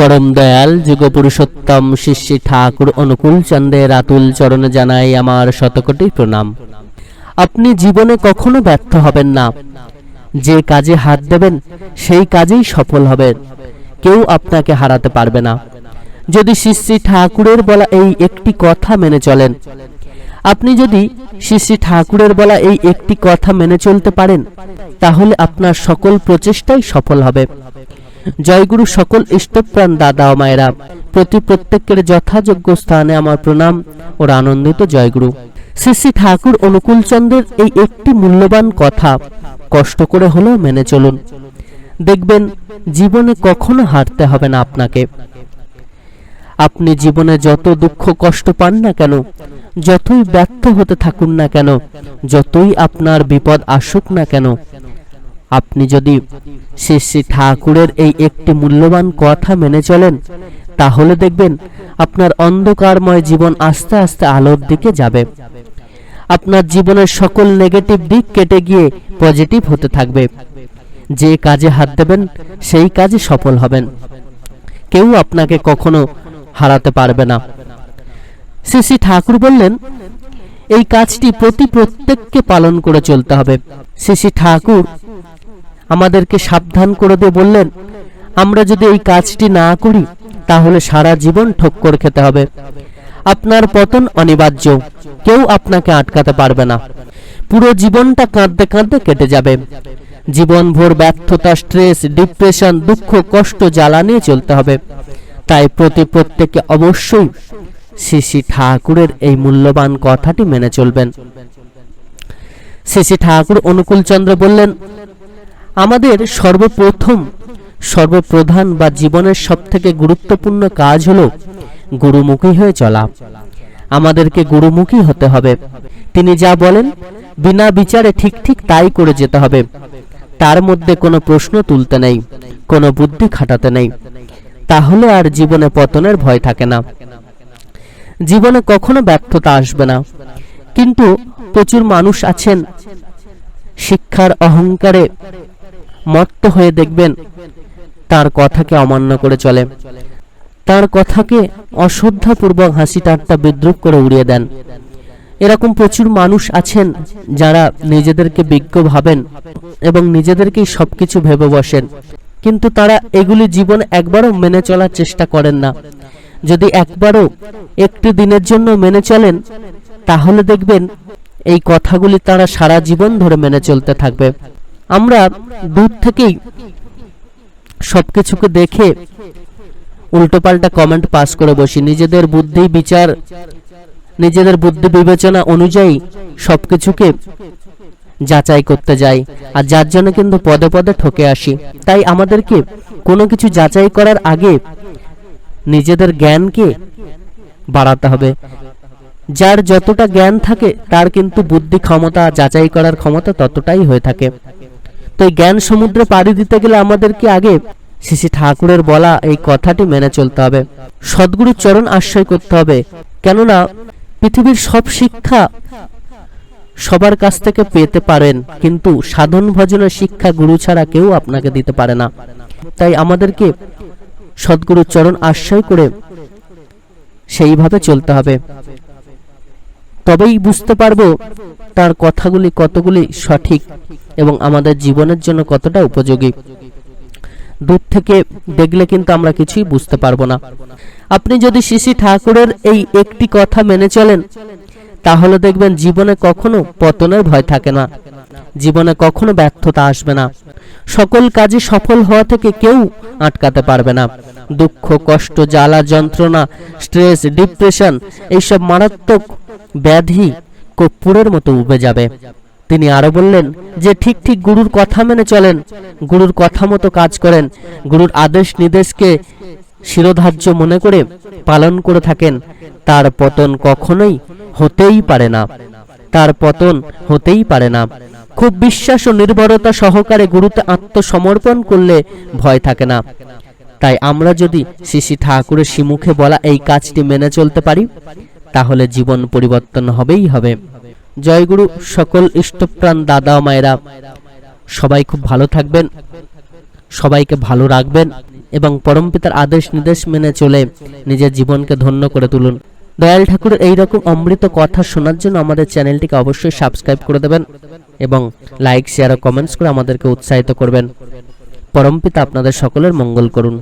পরম দয়াল যুগ পুরুষোত্তম শিষ্যী ঠাকুর অনুকূল চন্দ্রের আতুল চরণে জানাই আমার শতকোটি প্রণাম। আপনি জীবনে কখনো ব্যর্থ হবেন না। যে কাজে হাত দেবেন, সেই কাজেই সফল হবেন। কেউ আপনাকে হারাতে পারবে না। যদি শ্রী ঠাকুরের বলা এই একটি কথা মেনে চলেন, আপনি যদি শ্রী ঠাকুরের বলা এই একটি কথা মেনে চলতে পারেন, তাহলে আপনার সকল প্রচেষ্টাই সফল হবে। জয়গুরু সকল ইষ্টপ্রাণ দাদা ও মায়েরা, প্রতি প্রত্যেকের যথাযোগ্য স্থানে আমার প্রণাম ও আনন্দিত জয়গুরু। শ্রী শ্রী ঠাকুর অনুকূলচন্দ্রের এই একটি মূল্যবান কথা কষ্ট করে হলেও মেনে চলুন। দেখবেন, জীবনে কখনো হারতে হবে না আপনাকে। আপনি জীবনে যত দুঃখ কষ্ট পান না কেন, যতই ব্যর্থ হতে থাকুন না কেন, যতই আপনার বিপদ আসুক না কেন আপনি যদি শ্রী শ্রী ঠাকুরের এই একটি মূল্যবান কথা মেনে চলেন, তাহলে দেখবেন আপনার অন্ধকারময় জীবন আস্তে আস্তে আলোর দিকে যাবে। আপনার জীবনের সকল নেগেটিভ দিক কেটে গিয়ে পজিটিভ হতে থাকবে। যে কাজে হাত দেবেন, সেই কাজে সফল হবেন। কেউ আপনাকে কখনো হারাতে পারবে না। শ্রী শ্রী ঠাকুর বললেন, এই কাজটি প্রতি প্রত্যেককে পালন করে চলতে হবে। শ্রী শ্রী ঠাকুর আমাদেরকে সাবধান করে দিয়ে বললেন, আমরা যদি এই কাজটি না করি, তাহলে সারা জীবন ঠক্কর খেতে হবে। আপনার পতন অনিবার্য। কেউ আপনাকে আটকাতে পারবে না। পুরো জীবনটা কাঁদতে কাঁদতে কেটে যাবে। জীবনভর ব্যর্থতা, স্ট্রেস, ডিপ্রেশন, দুঃখ, কষ্ট, জ্বালা নিয়ে চলতে হবে। তাই প্রতি প্রত্যেকে অবশ্যই শ্রী ঠাকুরের এই মূল্যবান কথাটি মেনে চলবেন। শ্রী ঠাকুর অনুকূলচন্দ্র বললেন আমাদের সর্বপ্রথম, সর্বপ্রধান বা জীবনের সবথেকে গুরুত্বপূর্ণ কাজ হলো গুরুমুখী হয়ে চলা। আমাদেরকে গুরুমুখী হতে হবে। তিনি যা বলেন, বিনা বিচারে ঠিক ঠিক তাই করে যেতে হবে। তার মধ্যে কোনো প্রশ্ন তুলতে নেই, কোনো বুদ্ধি খাটাতে নেই। তাহলে আর জীবনে পতনের ভয় থাকে না। জীবনে কখনো ব্যর্থতা আসবে না। কিন্তু প্রচুর মানুষ আছেন, শিক্ষার অহংকারে মত্ত হয়ে দেখবেন, তার কথাকে অমান্য করে চলে। তার কথাকে অশ্রদ্ধাপূর্বক হাসি ঠাট্টা বিদ্রুপ করে উড়িয়ে দেন। এরকম প্রচুর মানুষ আছেন যারা নিজেদেরকে বিজ্ঞ ভাবেন এবং নিজেদেরকেই সবকিছু ভেবে বসেন। কিন্তু তারা এগুলি জীবন একবারও মেনে চলার চেষ্টা করেন না। যদি একবারও একটি দিনের জন্য মেনে চলেন, তাহলে দেখবেন এই কথাগুলি তারা সারা জীবন ধরে মেনে চলতে থাকবে। আমরা দূর থেকেই সবকিছুকে দেখে উল্টোপাল্টা কমেন্ট পাস করে বসি। নিজেদের বুদ্ধি বিচার, নিজেদের বুদ্ধি বিবেচনা অনুযায়ী সবকিছুকে যাচাই করতে যাই। আর যার জন্য কিন্তু পদে পদে ঠকে আসি। তাই আমাদেরকে কোনো কিছু যাচাই করার আগে নিজেদের জ্ঞানকে বাড়াতে হবে। যার যতটা জ্ঞান থাকে, তার কিন্তু বুদ্ধি ক্ষমতা, যাচাই করার ক্ষমতা ততটাই হয়ে থাকে। তো এই জ্ঞান সমুদ্রে পাড়ি দিতে গেলে আমাদেরকে আগে শ্রী ঠাকুরের বলা এই কথাটি মেনে চলতে হবে। সদ্গুরুর চরণ আশ্রয় করতে হবে। কেননা পৃথিবীর সব শিক্ষা সবার কাছ থেকে পেতে পারেন, কিন্তু সাধন ভজনের শিক্ষা গুরু ছাড়া কেউ আপনাকে দিতে পারে না। তাই আমাদেরকে সদ্গুরুর চরণ আশ্রয় করে সেইভাবে চলতে হবে। তবেই বুঝতে পারব তার কথাগুলি কতগুলি সঠিক এবং আমাদের জীবনের জন্য কতটা উপযোগী? দূর থেকে দেখলে কিন্তু আমরা কিছুই বুঝতে পারব না। আপনি যদি শিশি ঠাকুরের এই একটি কথা মেনে চলেন, তাহলে দেখবেন জীবনে কখনো পতনের ভয় থাকে না। জীবনে কখনো ব্যর্থতা আসবে না। সকল কাজে সফল হওয়া থেকে কেউ আটকাতে পারবে না। দুঃখ, কষ্ট, জ্বালা, যন্ত্রণা, স্ট্রেস, ডিপ্রেশন, এইসব মারাত্মক ব্যাধি কর্পূরের মতো উবে যাবে। তিনি আরও বললেন যে, ঠিক ঠিক গুরুর কথা মেনে চলেন। গুরুর কথা মতো কাজ করেন। গুরুর আদেশ নির্দেশকে শিরোধার্য মনে করে পালন করে থাকেন। তার পতন কখনোই হতেই পারে না। তার পতন হতেই পারে না। খুব বিশ্বাস ও নির্ভরতা সহকারে গুরুতে আত্মসমর্পণ করলে ভয় থাকে না। তাই আমরা যদি শ্রী ঠাকুরের শিমুখে বলা এই কাজটি মেনে চলতে পারি, তাহলে জীবন পরিবর্তন হবেই হবে। জয়গুরু, সকল ইষ্টপ্রাণ দাদা মায়েরা। সবাই খুব ভালো থাকবেন, সবাইকে ভালো রাখবেন এবং পরমপিতার আদেশ নির্দেশ মেনে চলে নিজের জীবনকে ধন্য করে তুলুন। দয়াল ঠাকুরের এই রকম অমৃত কথা শোনার জন্য আমাদের চ্যানেলটিকে অবশ্যই সাবস্ক্রাইব করে দেবেন এবং লাইক, শেয়ার ও কমেন্টস করে আমাদেরকে উৎসাহিত করবেন। পরমপিতা আপনাদের সকলের মঙ্গল করুন।